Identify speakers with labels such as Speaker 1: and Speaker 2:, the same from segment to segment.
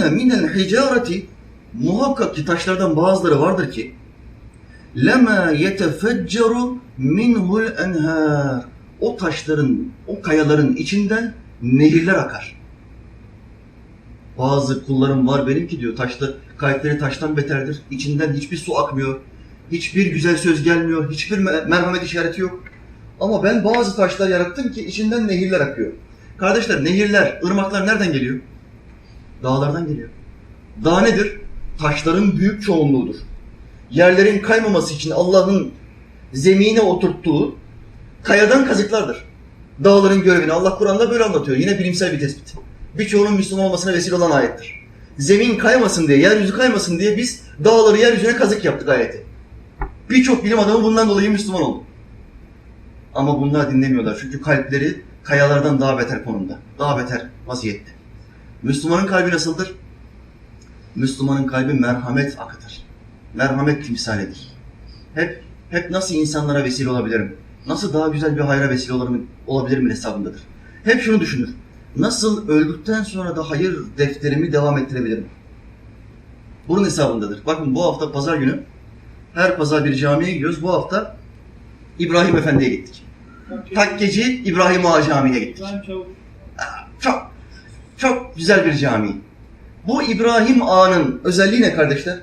Speaker 1: enne minel hicareti muhakkak ki taşlardan bazıları vardır ki lema yetefecceru minhul enhar o taşların, o kayaların içinden nehirler akar. Bazı kullarım var benim ki diyor taşta, kalpleri taştan beterdir. İçinden hiçbir su akmıyor. Hiçbir güzel söz gelmiyor. Hiçbir me- merhamet işareti yok. Ama ben bazı taşlar yarattım ki içinden nehirler akıyor. Kardeşler nehirler, ırmaklar nereden geliyor? Dağlardan geliyor. Dağ nedir? Taşların büyük çoğunluğudur. Yerlerin kaymaması için Allah'ın zemine oturttuğu kayadan kazıklardır. Dağların görevini Allah Kur'an'da böyle anlatıyor. Yine bilimsel bir tespit. Birçoğunun Müslüman olmasına vesile olan ayettir. Zemin kaymasın diye, yeryüzü kaymasın diye biz dağları yeryüzüne kazık yaptık ayeti. Birçok bilim adamı bundan dolayı Müslüman oldu. Ama bunlar dinlemiyorlar. Çünkü kalpleri kayalardan daha beter konumda. Daha beter vaziyette. Müslümanın kalbi nasıldır? Müslümanın kalbi merhamet akıtır. Merhamet timsalidir. Hep hep nasıl insanlara vesile olabilirim? Nasıl daha güzel bir hayra vesile olabilirim, olabilirim hesabındadır. Hep şunu düşünür. Nasıl öldükten sonra da hayır defterimi devam ettirebilirim? Bunun hesabındadır. Bakın bu hafta pazar günü her pazar bir camiye gidiyoruz. Bu hafta İbrahim Efendi'ye gittik. Takkeci İbrahim Ağa Camii'ne gittik. Çok, çok güzel bir cami. Bu İbrahim Ağa'nın özelliği ne kardeşler?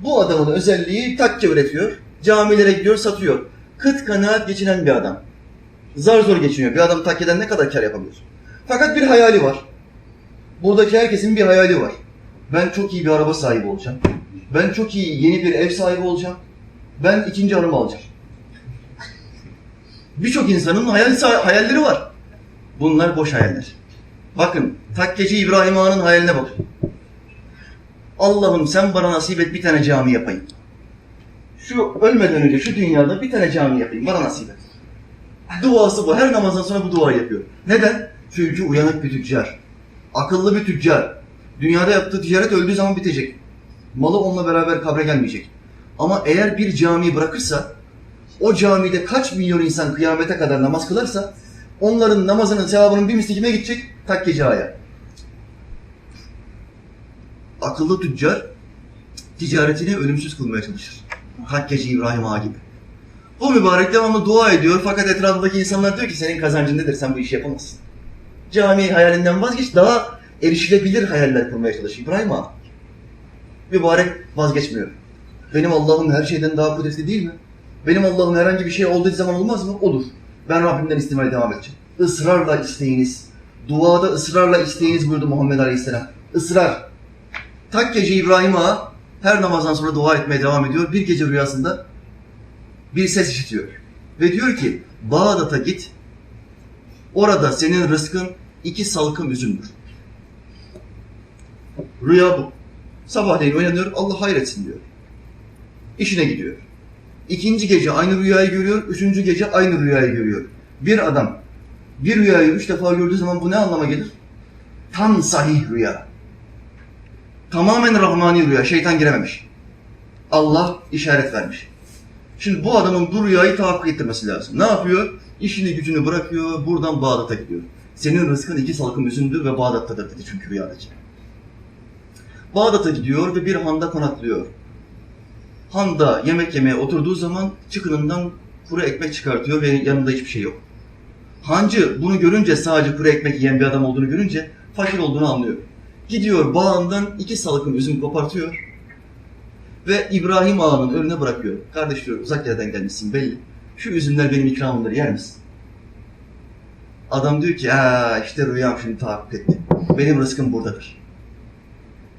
Speaker 1: Bu adamın özelliği takke üretiyor, camilere gidiyor, satıyor. Kıt kanaat geçinen bir adam. Zar zor geçiniyor. Bir adam takkeden ne kadar kar yapabilir? Fakat bir hayali var. Buradaki herkesin bir hayali var. Ben çok iyi bir araba sahibi olacağım. Ben çok iyi yeni bir ev sahibi olacağım. Ben ikinci hanımı alacağım. Birçok insanın hayal, hayalleri var. Bunlar boş hayaller. Bakın, takkeci İbrahim Ağa'nın hayaline bakın. Allah'ım sen bana nasip et bir tane cami yapayım. Şu ölmeden önce şu dünyada bir tane cami yapayım. Bana nasip et. Duası bu. Her namazdan sonra bu duayı yapıyor. Neden? Çünkü uyanık bir tüccar. Akıllı bir tüccar. Dünyada yaptığı ticaret öldüğü zaman bitecek. Malı onunla beraber kabre gelmeyecek. Ama eğer bir camiyi bırakırsa, o camide kaç milyon insan kıyamete kadar namaz kılarsa, onların namazının sevabının bir misli kime gidecek? Takkeci ağaya. Akıllı tüccar ticaretini ölümsüz kılmaya çalışır. Takkeci İbrahim Ağa gibi. Bu mübarek devamlı dua ediyor fakat etrafındaki insanlar diyor ki senin kazancın nedir sen bu işi yapamazsın. Cami hayalinden vazgeç daha erişilebilir hayaller kurmaya çalış İbrahim Ağa. Mübarek vazgeçmiyor. Benim Allah'ım her şeyden daha kudretli değil mi? Benim Allah'ım herhangi bir şey olduğu zaman olmaz mı? Olur. Ben Rabbimden istemeye devam edeceğim. Israrla isteyiniz. Duada ısrarla isteyiniz buyurdu Muhammed Aleyhisselam. Israr. Tak gece İbrahim her namazdan sonra dua etmeye devam ediyor. Bir gece rüyasında bir ses işitiyor. Ve diyor ki Bağdat'a git. Orada senin rızkın iki salkım üzümdür. Rüya bu. Sabahleyin uyanıyor Allah hayretsin diyor. İşine gidiyor. İkinci gece aynı rüyayı görüyor, üçüncü gece aynı rüyayı görüyor. Bir adam bir rüyayı üç defa gördüğü zaman bu ne anlama gelir? Tam sahih rüya. Tamamen rahmani rüya, şeytan girememiş. Allah işaret vermiş. Şimdi bu adamın bu rüyayı tahakkuk ettirmesi lazım. Ne yapıyor? İşini gücünü bırakıyor, buradan Bağdat'a gidiyor. Senin rızkın iki salkım üzümdür ve Bağdat'tadır dedi çünkü rüyadaki. Bağdat'a gidiyor ve bir handa konaklıyor. Handa yemek yemeye oturduğu zaman çıkınından kuru ekmek çıkartıyor ve yanında hiçbir şey yok. Hancı bunu görünce sadece kuru ekmek yiyen bir adam olduğunu görünce fakir olduğunu anlıyor. Gidiyor bağından iki salkım üzüm kopartıyor ve İbrahim Ağa'nın önüne bırakıyor. Kardeş diyor uzak yerden gelmişsin belli. Şu üzümler benim ikramımdır yer misin? Adam diyor ki işte rüyam şimdi tahakkuk etti. Benim rızkım buradadır.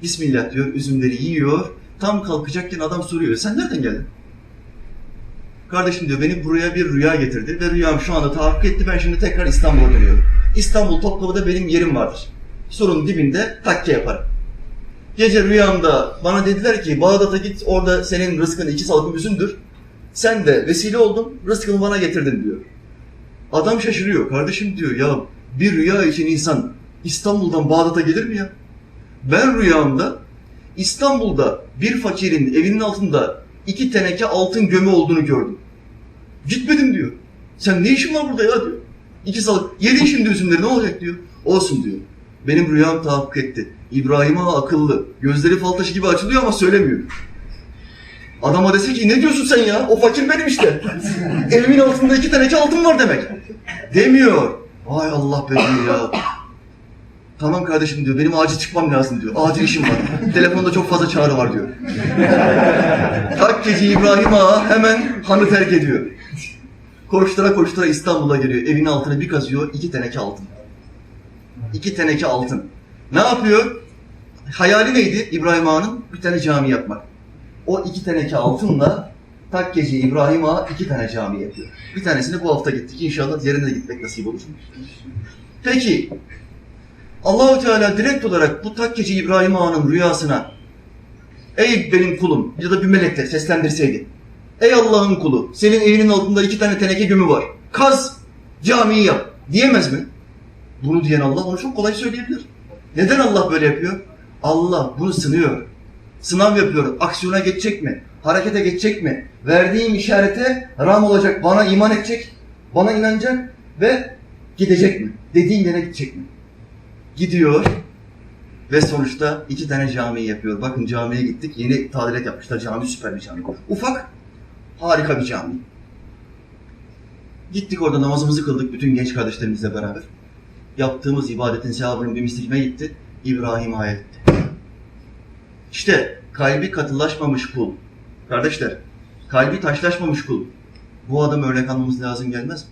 Speaker 1: Bismillah diyor üzümleri yiyor. Tam kalkacakken adam soruyor sen nereden geldin? Kardeşim diyor beni buraya bir rüya getirdi ve rüyam şu anda tahakkuk etti. Ben şimdi tekrar İstanbul'a dönüyorum. İstanbul Topkapı'da benim yerim vardır. Surun dibinde takke yaparım. Gece rüyamda bana dediler ki Bağdat'a git orada senin rızkın iki salkım üzümdür. Sen de vesile oldun rızkını bana getirdin diyor. Adam şaşırıyor. Kardeşim diyor ya bir rüya için insan İstanbul'dan Bağdat'a gelir mi ya? Ben rüyamda İstanbul'da bir fakirin evinin altında iki teneke altın gömü olduğunu gördüm. Gitmedim diyor. Sen ne işin var burada ya diyor. İki salık. Yedin şimdi üzümleri ne olacak diyor. Olsun diyor. Benim rüyam tahakkuk etti. İbrahim akıllı. Gözleri fal taşı gibi açılıyor ama söylemiyor. Adama dese ki ne diyorsun sen ya? O fakir benim işte. Evimin altında iki teneke altın var demek. Demiyor. Ay Allah be diyor ya. Tamam kardeşim diyor. Benim acil çıkmam lazım diyor. Acil işim var. Telefonda çok fazla çağrı var diyor. Takkeci İbrahim Ağa hemen hanı terk ediyor. Koştura koştura İstanbul'a geliyor. Evin altını bir kazıyor. iki teneke altın. İki teneke altın. Ne yapıyor? Hayali neydi İbrahim Ağa'nın? Bir tane cami yapmak. O iki teneke altınla Takkeci İbrahim Ağa iki tane cami yapıyor. Bir tanesini bu hafta gittik. İnşallah diğerine de gitmek nasip olur. Peki Allahu Teala direkt olarak bu Takkeci İbrahim Ağa'nın rüyasına Ey benim kulum ya da bir melek de seslendirseydi. Ey Allah'ın kulu senin evinin altında iki tane teneke gömü var. Kaz camiyi yap diyemez mi? Bunu diyen Allah onu çok kolay söyleyebilir. Neden Allah böyle yapıyor? Allah bunu sınıyor. Sınav yapıyor. Aksiyona geçecek mi? Harekete geçecek mi? Verdiğim işarete ram olacak. Bana iman edecek. Bana inanacak ve gidecek mi? Dediğim yere gidecek mi? Gidiyor ve sonuçta iki tane cami yapıyor. Bakın camiye gittik. Yeni tadilat yapmışlar. Cami süper bir cami. Ufak, harika bir cami. Gittik orada namazımızı kıldık bütün genç kardeşlerimizle beraber. Yaptığımız ibadetin sevabının bir misli gitti? İbrahim ayet etti. İşte kalbi katılaşmamış kul. Kardeşler, kalbi taşlaşmamış kul. Bu adam örnek almamız lazım gelmez mi?